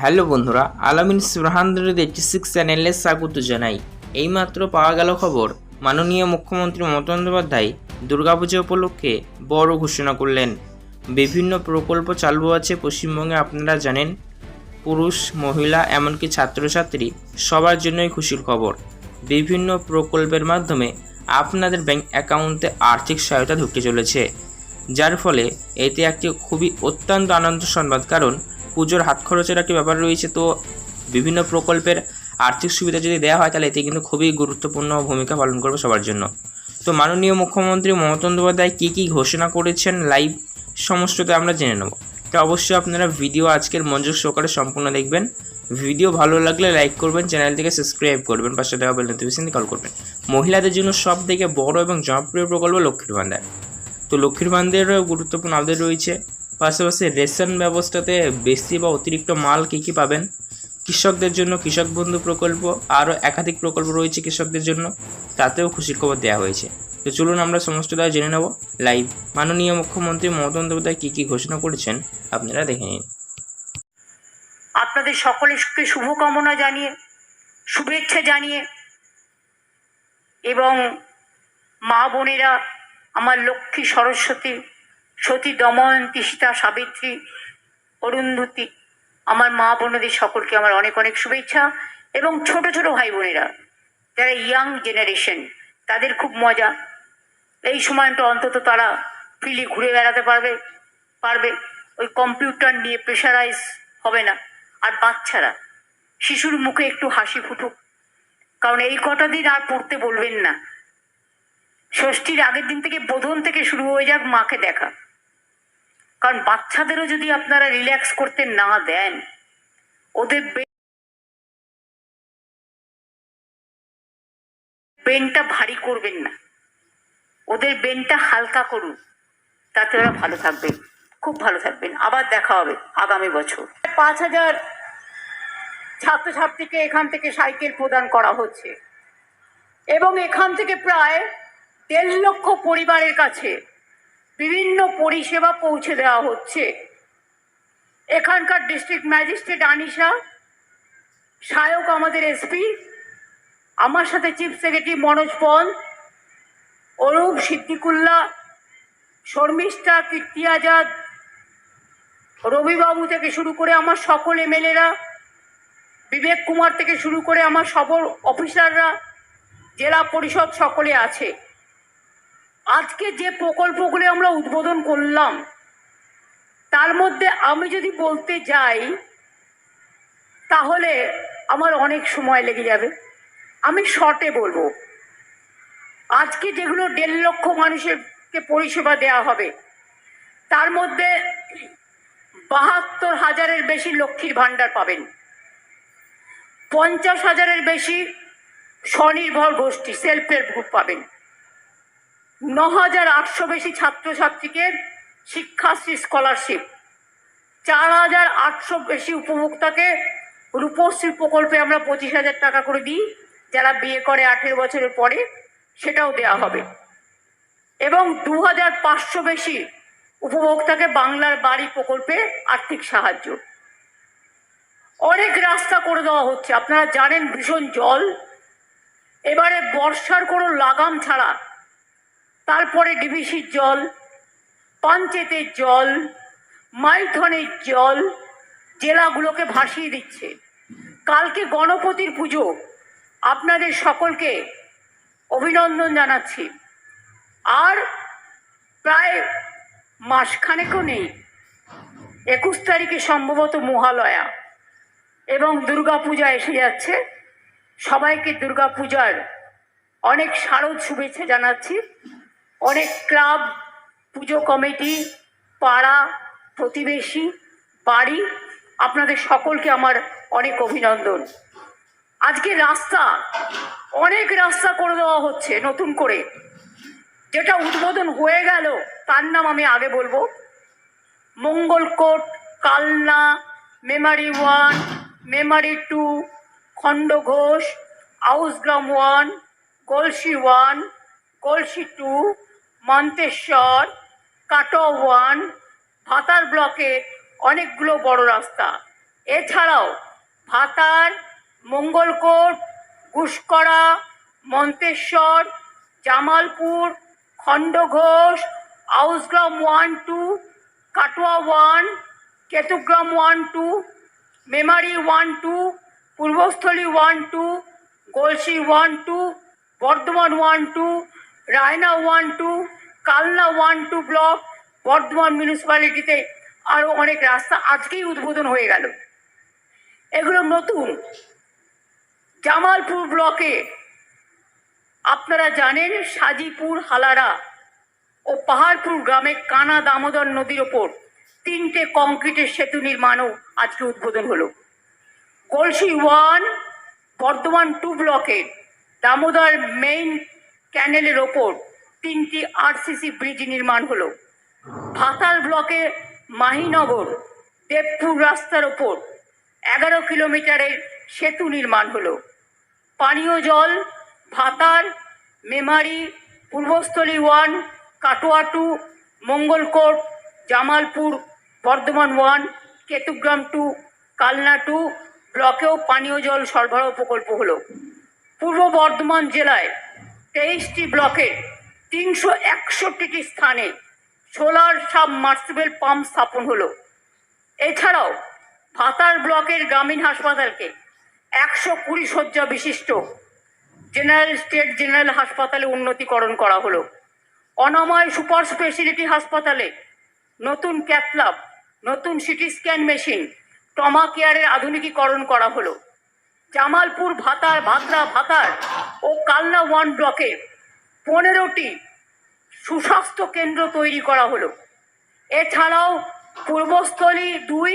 Hello বন্ধুরা, আলামিন সুরহান্দ্রের eighty six চ্যানেলে স্বাগত জানাই। এইমাত্র পাওয়া গেল খবর, মাননীয় মুখ্যমন্ত্রী মমতা বন্দ্যোপাধ্যায় দুর্গাপূজা উপলক্ষে বড় ঘোষণা করলেন। বিভিন্ন প্রকল্প চালু আছে পশ্চিমবঙ্গে, আপনারা জানেন, পুরুষ, মহিলা, এমনকি ছাত্রছাত্রী, সবার জন্যই খুশির খবর। বিভিন্ন প্রকল্পের মাধ্যমে আপনাদের ব্যাংক অ্যাকাউন্টে আর্থিক সহায়তা ঢুকতে চলেছে। যার ফলে এতে একটি খুবই অত্যন্ত আনন্দ সংবাদ, কারণ পুজোর হাত খরচের একটি ব্যাপার রয়েছে, তো বিভিন্ন প্রকল্পের আর্থিক সুবিধা যদি দেওয়া হয়, তাহলে এতে কিন্তু খুবই গুরুত্বপূর্ণ ভূমিকা পালন করবে সবার জন্য। তো মাননীয় মুখ্যমন্ত্রী মমতা বন্দ্যোপাধ্যায় কী কী ঘোষণা করেছেন লাইভ সমস্তটা আমরা জেনে নেব। তো অবশ্যই আপনারা ভিডিও আজকের মনোযোগ সহকারে সম্পূর্ণ দেখবেন। ভিডিও ভালো লাগলে লাইক করবেন, চ্যানেলটিকে সাবস্ক্রাইব করবেন, পাশে দেওয়া বেল নোটিফিকেশন কল করবেন। মহিলাদের জন্য সব থেকে বড় এবং জনপ্রিয় প্রকল্প লক্ষ্মীর ভান্ডার তো লক্ষ্মীর ভান্ডারেরও গুরুত্বপূর্ণ আপডেট রয়েছে। পাশাপাশি রেশন ব্যবস্থাতে বেশি বা অতিরিক্ত মাল কী কী পাবেন? কৃষকদের জন্য কৃষক বন্ধু প্রকল্প, আরও একাধিক প্রকল্প রয়েছে কৃষকদের জন্য, তাতেও খুশির খবর দেওয়া হয়েছে। তো চলুন আমরা সমস্ত দ্বারা জেনে নেব। লাইভ মাননীয় মুখ্যমন্ত্রী মমতা বন্দ্যোপাধ্যায় কী কী ঘোষণা করেছেন আপনারা দেখে নিন। আপনাদের সকলকে শুভকামনা জানিয়ে, শুভেচ্ছা জানিয়ে এবং মা বোনেরা, আমার লক্ষ্মী সরস্বতী সতী দময়ন্তী সীতা সাবিত্রী, অরুন্ধতী, আমার মা বোনদের সকলকে আমার অনেক অনেক শুভেচ্ছা এবং ছোট ছোট ভাই বোনেরা যারা ইয়াং জেনারেশন তাদের খুব মজা। এই সময়টা অন্তত তারা ফ্রিলি ঘুরে বেড়াতে পারবে পারবে। ওই কম্পিউটার নিয়ে প্রেশারাইজ হবে না। আর বাচ্চারা, শিশুর মুখে একটু হাসি ফুটুক। কারণ এই কটা দিন আর পড়তে বলবেন না। ষষ্ঠীর আগের দিন থেকে বোধন থেকে শুরু হয়ে যাক মাকে দেখা। কারণ বাচ্চাদেরও যদি আপনারা রিল্যাক্স করতে না দেন, ওদের ব্রেনটা ভারী করবেন না। ওদের ব্রেনটা হালকা করুন, তাতে ওরা ভালো থাকবে খুব ভালো থাকবেন। আবার দেখা হবে আগামী বছর। পাঁচ হাজার ছাত্রছাত্রীকে এখান থেকে সাইকেল প্রদান করা হচ্ছে। এবং এখান থেকে প্রায় দেড় লক্ষ পরিবারের কাছে বিভিন্ন পরিষেবা পৌঁছে দেওয়া হচ্ছে। এখানকার ডিস্ট্রিক্ট ম্যাজিস্ট্রেট আনিশা সায়ক আমাদের এসপি আমার সাথে চিফ সেক্রেটারি মনোজ পল, অরূপ সিদ্দিকুল্লা, শর্মিষ্ঠা কীর্তি আজাদ রবিবাবু থেকে শুরু করে আমার সকল এমএলএরা, বিবেক কুমার থেকে শুরু করে আমার সকল অফিসাররা জেলা পরিষদ সকলে আছে। আজকে যে প্রকল্পগুলি আমরা উদ্বোধন করলাম, তার মধ্যে আমি যদি বলতে যাই, তাহলে আমার অনেক সময় লেগে যাবে। আমি শর্টে বলব। আজকে যেগুলো দেড় লক্ষ মানুষেরকে পরিষেবা দেওয়া হবে, তার মধ্যে বাহাত্তর হাজারের বেশি লক্ষ্মীর ভাণ্ডার পাবেন। পঞ্চাশ হাজারের বেশি স্বনির্ভর গোষ্ঠী সেলফ হেল্প গ্রুপ পাবেন। ন হাজার আটশো বেশি ছাত্রছাত্রীকে শিক্ষাশ্রী স্কলারশিপ চার হাজার আটশো বেশি উপভোক্তাকে রূপশ্রী প্রকল্পে আমরা পঁচিশ হাজার টাকা করে দিই, যারা বিয়ে করে আঠেরো বছরের পরে, সেটাও দেওয়া হবে। এবং দু হাজার পাঁচশো বেশি উপভোক্তাকে বাংলার বাড়ি প্রকল্পে আর্থিক সাহায্য। অনেক রাস্তা করে দেওয়া হচ্ছে, আপনারা জানেন ভীষণ জল। এবারে বর্ষার কোনো লাগাম ছাড়া তারপরে ডিভিসির জল, পঞ্চায়েতের জল, মাইথনের জল, জেলাগুলোকে ভাসিয়ে দিচ্ছে। কালকে গণপতির পুজো। আপনাদের সকলকে অভিনন্দন জানাচ্ছি। আর প্রায় মাসখানেকও নেই, একুশ তারিখে সম্ভবত মহালয়া এবং দুর্গাপূজা এসে যাচ্ছে। সবাইকে দুর্গাপূজার অনেক শারদ শুভেচ্ছা জানাচ্ছি। অনেক ক্লাব, পুজো কমিটি, পাড়া, প্রতিবেশী, বাড়ি, আপনাদের সকলকে আমার অনেক অভিনন্দন। আজকে রাস্তা, অনেক রাস্তা করে দেওয়া হচ্ছে নতুন করে। যেটা উদ্বোধন হয়ে গেল, তার নাম আমি আগে বলব। Mangalkot, Kalna, Memari one, Memari two Khandaghosh Ausgram one Galsi one Galsi two Manteswar Katwa one, Bhatar ব্লকে অনেকগুলো বড় রাস্তা। এছাড়াও Bhatar, Mangalkot Guskara Manteswar, Jamalpur, Khandaghosh, Ausgram one two, Katwa one, Ketugram one two, Memari one two, Purbasthali one two, Galsi one two, Bardhaman one two Raina one two, Kalna one two block, Bardhaman মিউনিসিপ্যালিটিতে আরও অনেক রাস্তা আজকেই উদ্বোধন হয়ে গেল। এগুলো নতুন। জামালপুর ব্লকে আপনারা জানেন সাজিপুর, হালারা ও পাহাড়পুর গ্রামে কানা দামোদর নদীর ওপর তিনটে কংক্রিটের সেতু নির্মাণও আজকে উদ্বোধন হলো। কলসি ওয়ান, বর্ধমান টু ব্লকের দামোদর মেইন ক্যানেলের ওপর তিনটি আরসিসি ব্রিজ নির্মাণ হলো। ভাতাল ব্লকে মাহিনগর, দেবপুর রাস্তার ওপর এগারো কিলোমিটারের সেতু নির্মাণ হলো। পানীয় জল Bhatar Memari, Purbasthali one, Katwa two, Mangalkot, Jamalpur, Bardhaman one, Ketugram two, Kalna two ব্লকেও পানীয় জল সরবরাহ প্রকল্প হলো। পূর্ব বর্ধমান জেলায় তেইশটি ব্লকে তিনশো একষট্টিটি স্থানে সোলার সাবমার্সিবল পাম্প স্থাপন হলো। এছাড়াও ভাতার ব্লকের গ্রামীণ হাসপাতালকে একশো কুড়ি শয্যা বিশিষ্ট জেনারেল স্টেট জেনারেল হাসপাতালে উন্নতিকরণ করা হলো। অনাময় সুপার স্পেশালিটি হাসপাতালে নতুন ক্যাথল্যাব নতুন সিটি স্ক্যান মেশিন, টমা কেয়ারের আধুনিকীকরণ করা হলো। জামালপুর ভাতার ভাতরা ভাতার ও কালনা ওয়ান ব্লকে পনেরোটি সুস্বাস্থ্য কেন্দ্র তৈরি করা হলো। এছাড়াও পূর্বস্থলী দুই,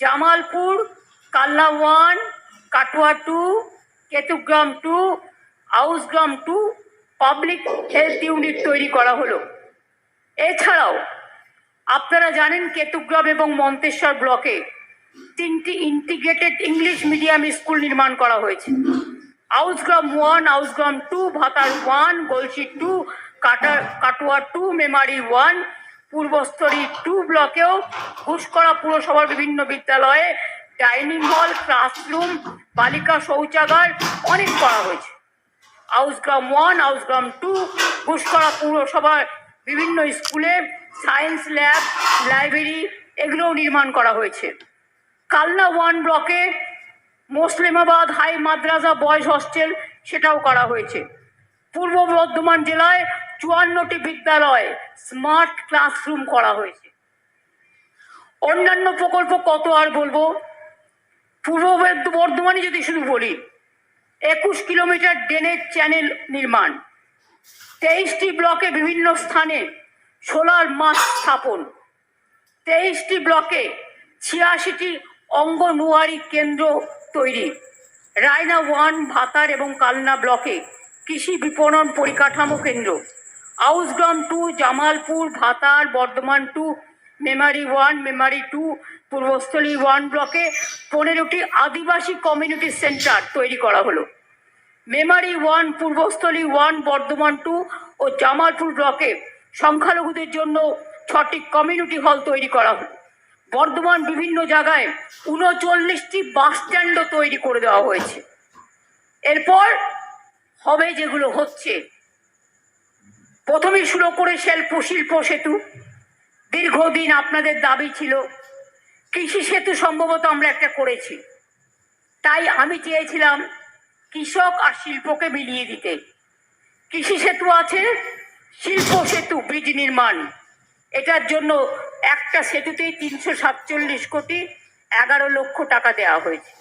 Jamalpur Kalna one, Katwa two, Ketugram two, Ausgram two public health unit তৈরি করা হলো। এছাড়াও আপনারা জানেন কেতুগ্রাম এবং মন্তেশ্বর ব্লকে তিনটি ইন্টিগ্রেটেড ইংলিশ মিডিয়াম স্কুল নির্মাণ করা হয়েছে। Ausgram one Ausgram two Bhatar one Galsi two Katwa Katwa two Memari one Purbasthali two ব্লকেও Guskara পুরসভার বিভিন্ন বিদ্যালয়ে ডাইনিং হল ক্লাসরুম বালিকা শৌচাগার অনেক করা হয়েছে। আউসগ্রাম ওয়ান আউসগ্রাম টু ঘুষকরা পুরসভার বিভিন্ন স্কুলে সায়েন্স ল্যাব লাইব্রেরি এগুলোও নির্মাণ করা হয়েছে। কালনা ওয়ান ব্লকে মুসলিমাবাদ হাই মাদ্রাসা বয়েজ হস্টেল সেটাও করা হয়েছে। পূর্ব বর্ধমান জেলায় চুয়ান্নটি বিদ্যালয়ে স্মার্ট ক্লাসরুম করা হয়েছে। অন্যান্য প্রকল্প কত আর বলব? পূর্ব বর্ধ- বর্ধমানে যদি শুধু বলি, একুশ কিলোমিটার ড্রেনেজ চ্যানেল নির্মাণ, তেইশটি ব্লকে বিভিন্ন স্থানে সোলার মাস স্থাপন, তেইশটি ব্লকে ছিয়াশিটি অঙ্গনওয়াড়ি কেন্দ্র তৈরি। রায়না ওয়ান, ভাতার এবং কালনা ব্লকে কৃষি বিপণন পরিকাঠামো কেন্দ্র। Ausgram two, Jamalpur, Bhatar, Bardhaman two, Memari one, Memari two, Purbasthali one ব্লকে পনেরোটি আদিবাসী কমিউনিটি সেন্টার তৈরি করা হলো। Memari one, Purbasthali one, Bardhaman two ও জামালপুর ব্লকে সংখ্যালঘুদের জন্য ছটি কমিউনিটি হল তৈরি করা হলো। বর্ধমান বিভিন্ন জায়গায় উনচল্লিশটি বাস স্ট্যান্ডও তৈরি করে দেওয়া হয়েছে। এরপর হবে যেগুলো হচ্ছে প্রথমে শুরু করে শিল্প শিল্প সেতু। দীর্ঘদিন আপনাদের দাবি ছিল, কৃষি সেতু সম্ভবত আমরা একটা করেছি। তাই আমি চেয়েছিলাম কৃষক আর শিল্পকে মিলিয়ে দিতে। কৃষি সেতু আছে, শিল্প সেতু, বীজ নির্মাণ। এটার জন্য একটা সেতুতেই তিনশো সাতচল্লিশ কোটি এগারো লক্ষ টাকা দেওয়া হয়েছে।